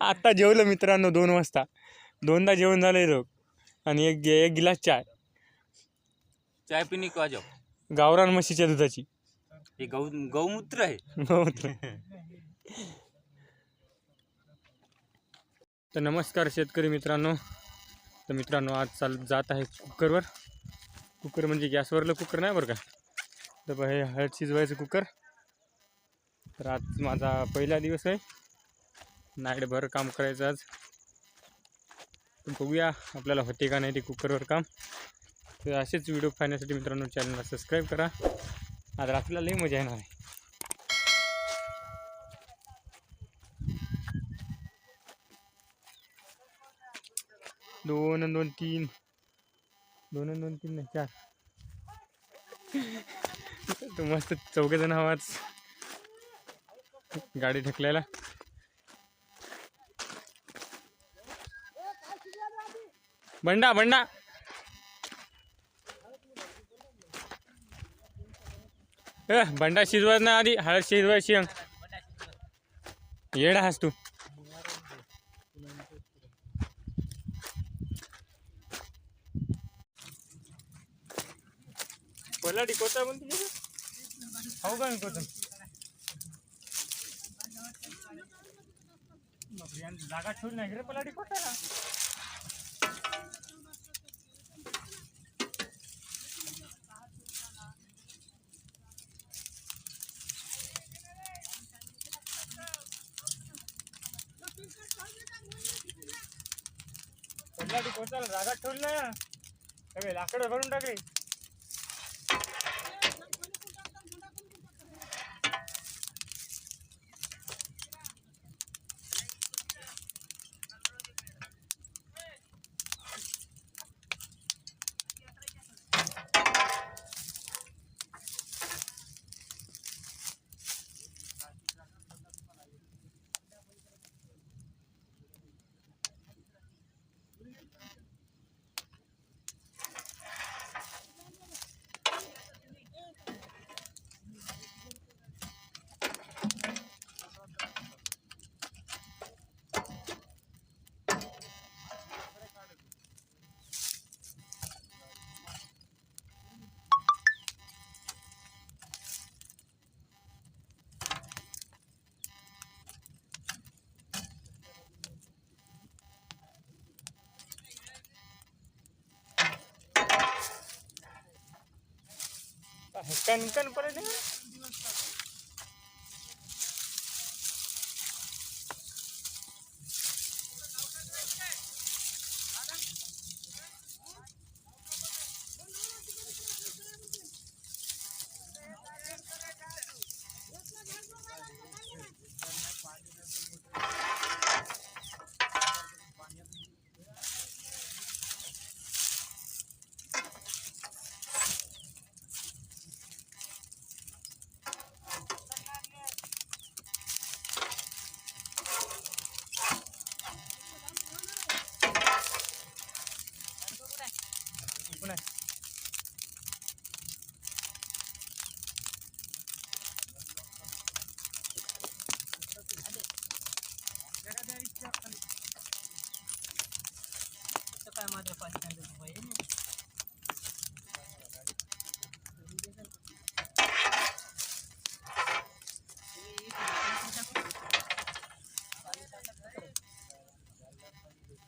आता जेवलं मित्रांनो दोन वाजता. दोनदा जेवण झालंय रोग आणि एक एक गिलास चाय. चाय पिणे को जाओ गावरान म्हशीच्या दुधाची. हे गौ गौमूत्र आहे. तर नमस्कार शेतकरी मित्रांनो. तर मित्रांनो आज चाल जात आहे कुकरवर. कुकर म्हणजे गॅसवरलं कुकर नाही बरं का? तर बघ हे हळद शिजवायचं कुकर. तर आज माझा पहिला दिवस आहे. नाईटभर काम करायचं आज. बघूया आपल्याला होते का नाही ते कुकरवर काम. तर असेच व्हिडिओ पाहण्यासाठी मित्रांनो चॅनलला सबस्क्राईब करा. आज रात्रीला लई मजा येणार आहे. दोन दोन तीन. दोन दोन तीन नाही चार. तू मस्त चौघे जण आवाज गाडी ढकलायला. बंडा बंडा. ए बंडा शिजवायच ना आधी. हळद शिजवायची अंग येडा हास तू. पलाडी कोता म्हणते? खाऊ का मी कोता जागा ठेवली नाही रे पलाडी कोताला पलाडी कोताला जागा ठेवली नाही. ना सगळे लाकडं भरून टाकली. হ্যাঁ, হেঁটেন করে দেবেন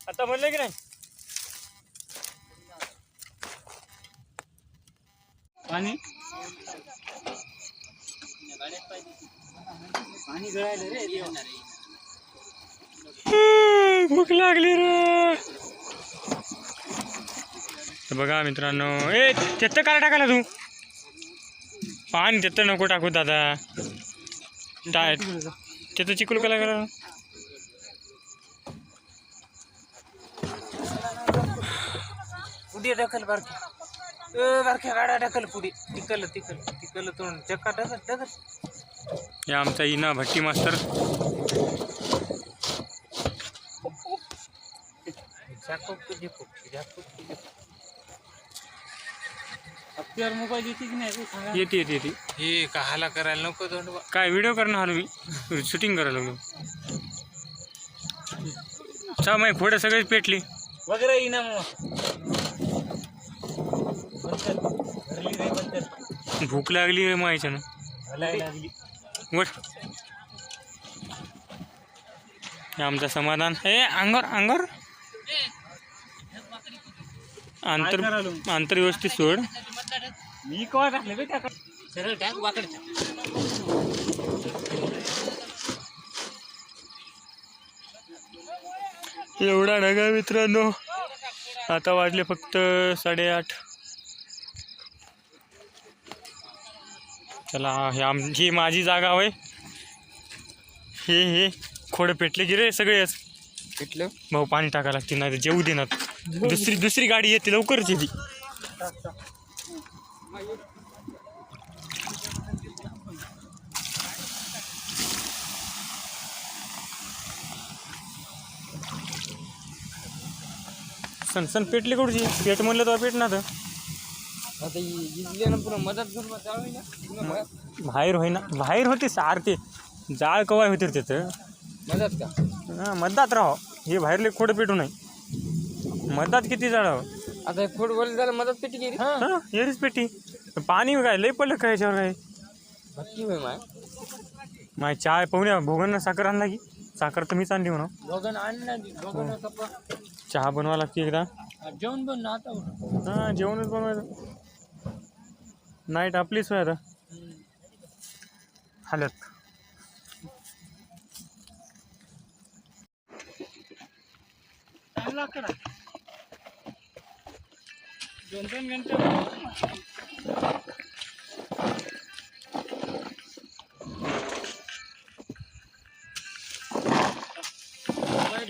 आता म्हणलं की नाही? पाणी? पाणी गळायलं रे भूक लागली रे. बघा मित्रांनो ए त्याचं काय टाकायला तू? पाणी त्याचं नको टाकू दादा. टाय त्याचं चिकूल कला करा पुढे ढकल बारकी ए बारक्या गाड्या ढकल पुढे. तिकल तिकल तिकल तोंड. चक्का ढकल ढकल. हे आमचा इना भट्टी मास्तर. झाकूक तुझे झाकूक तुझे हप्त्यावर मोबाईल येते की नाही ते सांगा येते येते येते. हे कहाला करायला नको काय व्हिडिओ करणार आलो मी? शूटिंग करायला लागलो. चा माही खोडं सगळेच पेटली. वगैरे येईना मग. भरली भूक लागली रे मायच्या ना हलायला लागली. वट हे आमचं समाधान. हे अंगावर अंगावर? अंतर अंतर व्यवस्थित सोड. मी कवा टाकले बे टाका सरळ टाक वाकड एवढा ढगा मित्रांनो. आता वाजले फक्त साडेआठ. चला हे आम ही माझी जागा होय. हे हे खोडं पेटले की रे सगळेच. भेटलं भाऊ पाणी टाकायला लागते नाही तर जेऊ देणार दुसरी दुसरी गाडी येते लवकरच येते. सन सन पेटली कुठची? पेट म्हणलं तर पेट ना तर. आता इजले ना पुन्हा मदत करून जाऊ ना. बाहेर होय ना बाहेर होते सार ते जाळ कवाय होते रे तिथं. मदत का? हां मध्यात राहो. हे बाहेरले खोडं पेटू नाही मध्यात किती जाळं आता फुटबॉल झालं मदत पेटी गेली. हा एरीच पेटी. पाणी काय लय पडलं काय याच्यावर काय? भक्ती होय माय. माय चाय पाहुण्या भोगांना साखर आणला की? साखर तर मीच आणली म्हणा दोघं आणलं दोघं कप्पा चहा बनवा लागते एकदा. जेवण पण ना आता हां जेवणच बनवायचं. नाईट आपलीच होय आता. हालत. चांगला करा दोन दोन घंटे.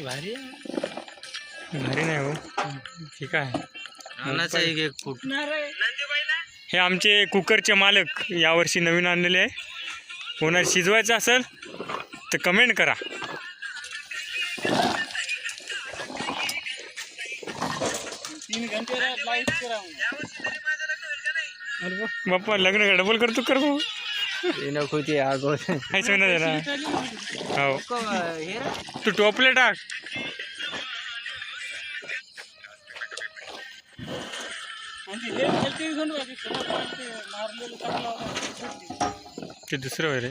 भारी भारी नाही हो. ठीक आहे. एक एक फूट हे आमचे कुकरचे मालक यावर्षी नवीन आणलेले आहे. कोणा शिजवायचं असेल तर कमेंट करा तीन घंटे लाइट करा अरे वा, बाप्पा लग्न का डबल करतो कर भाऊ नको ते आगो काहीच होईना त्याला हो तू टोपले टाक ते दुसरं होय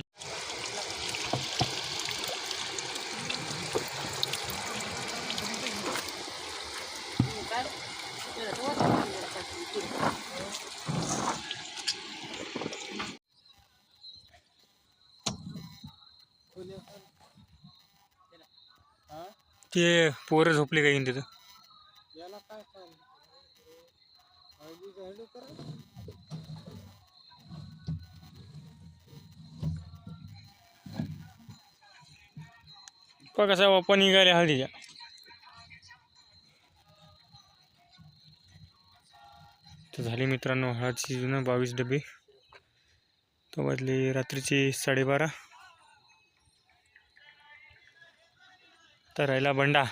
ते पोरं झोपले काही तिथं? बघ कसा वापा निघाले हळदीच्या तर झाली मित्रांनो हळद शिजून बावीस डबे. तो वाजले रात्रीचे साडेबारा. तर राहिला बंडा.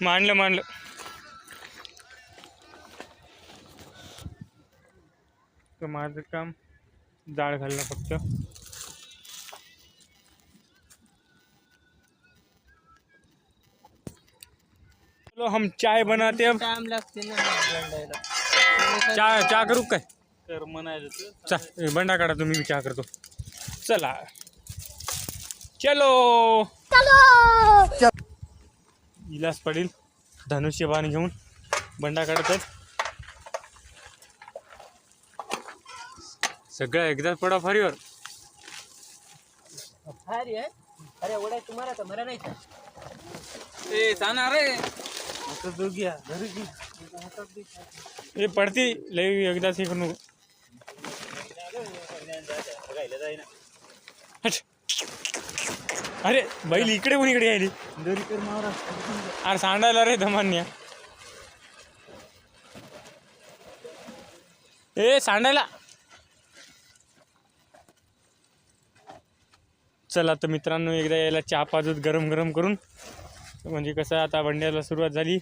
मांडलं मांडलं. तर माझं काम डाळ घालणं फक्त. चलो हम चाय बनाते बंडायला चहा चहा करू काय? कर म्हणायचं तर. चा बंडा काढा तुम्ही विचार करतो. चला. चलो. इलास पडील. धनुष्यबाण घेऊन बंडा काढत आहेत सगळं एकदाच पडा फारीवर. भारी आहे. अरे ओढाय तुम्हाला तर मरा नाही ए जाणार रे आता दोघी घरी पडती. लई एकदाच हे करू नको हट. अरे बैल इकडे कोण इकडे यायली. अरे सांडायला रे धमान्या. ए सांडायला. चला तर मित्रांनो एकदा यायला चहा पाजूत गरम गरम करून. म्हणजे कसं आता वंड्याला सुरुवात झाली.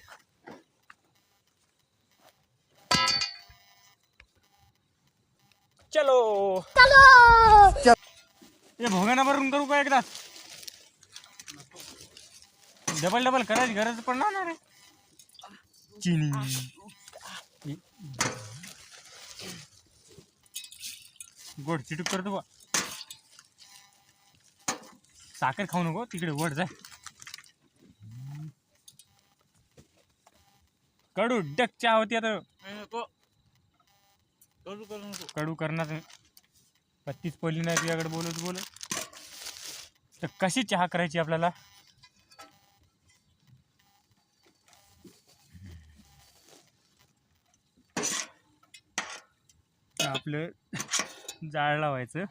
का? डबल डबल करायची गरज पडणार ना रे. चिनी गोड चिटूक करतो बा. साखर खाऊ नको तिकडे वड जाय कडू डक चहा होती आता. कडू करणार. पत्तीच पडली नाही तुझ्याकडे बोलत बोलत. तर कशी चहा करायची आपल्याला? तर आपलं जाळ लावायचं.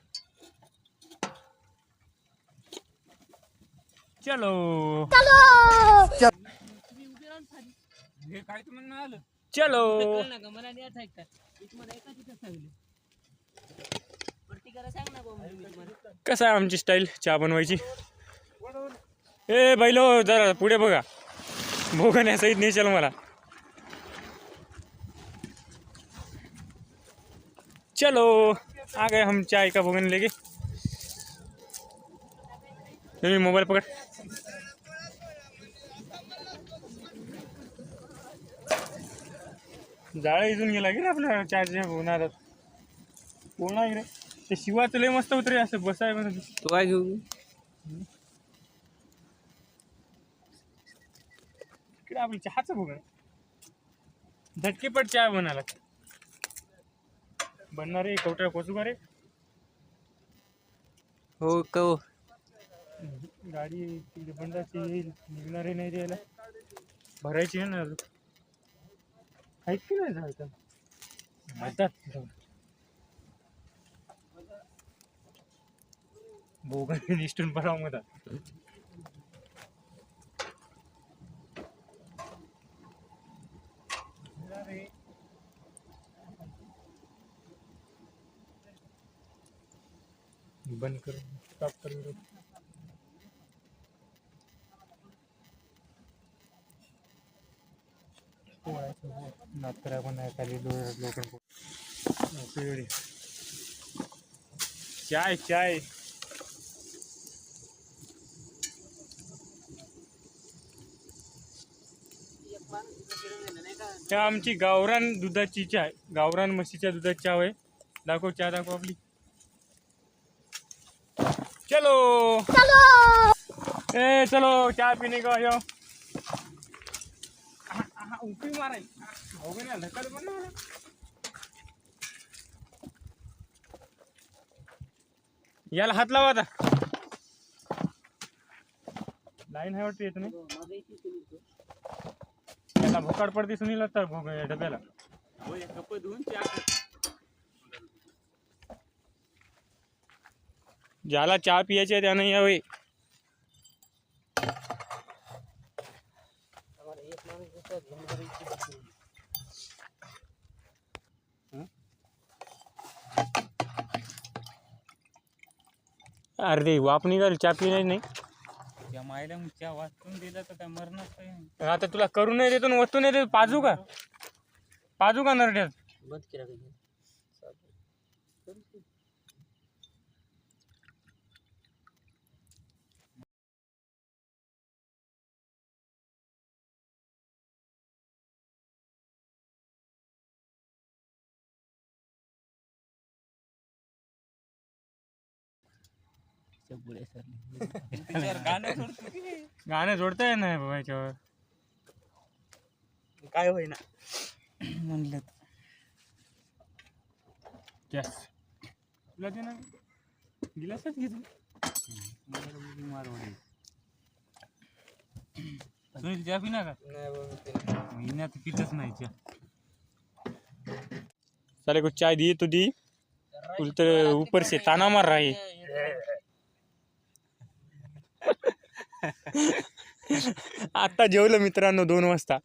चलो. हे काय तुम्हाला आलं? चलो. कसं आहे आमची स्टाईल चहा बनवायची? ए बैलो जरा पुढे बघा. भोगण्यासहित नेशाल मला. चलो आ गए हम चाय का भोगन लेके तुम्ही मोबाईल पकड. जाळं इथून गेला की रे आपल्या चायच्या भोगनारात कोण आहे रे? ते शिवाचं लय मस्त होत रे असं बसाय म्हणून. तू काय घेऊ? इकडे आपली चहाचं बघ. झटकेपट चहा बनायला बनणार आहे कवट्या पोचू का रे हो कहो गाडी तिकडे बंदाची येईल निघणार आहे नाही द्यायला. भरायची आहे ना अजून. आहेत की नाही झालं म्हणतात बोगन निष्ठून पराव बंद करो स्टॉप कर video. नात्रा पण आहे खाली लोक चाय चाय. त्या आमची गावरान दुधाची चाय गावरान म्हशीच्या दुधाची चहा आहे. दाखव चहा दाखव आपली. चलो. ए चलो चहा पिणे का यो? उकळी माराय हो ना ढकल पण ना. याला हात लावा आता. लाईन आहे वाटते येत नाही. त्याला भोकाड पडते सुनील तर भोग या डब्याला कप धुवून चहा ज्याला चहा पियाची आहे त्यानं यावे अरे ते वाप निघाल चहा पिण्याची नाही. त्या मायला मग चहा वाचून दिला तर काय नाही. आता तुला करू नाही देतो वस्तू नाही देतो पाजू का? पाजू का नरड्यात? बंद केला का त्याच्यावर गाणं सोडतो की नाही? गाणं जोडता नाही बाबा याच्यावर. काय होईना. म्हणलं गॅस तुला ते ना. गिलासच घेतो सुनील चहा पिना का? महिन्यात पितच नाही चहा. सारे को चाय दी तो दी. उलट ऊपर से ताना मार रहा है. आता जेवलं मित्रांनो दोन वाजता.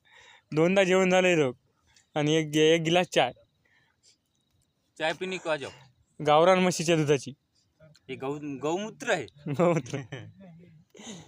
दोनदा जेवण झालं लोक आणि एक एक गिलास चाय. चाय पिणे का जाओ गावरान म्हशीच्या दुधाची. हे गौ गौमूत्र आहे. गौमूत्र.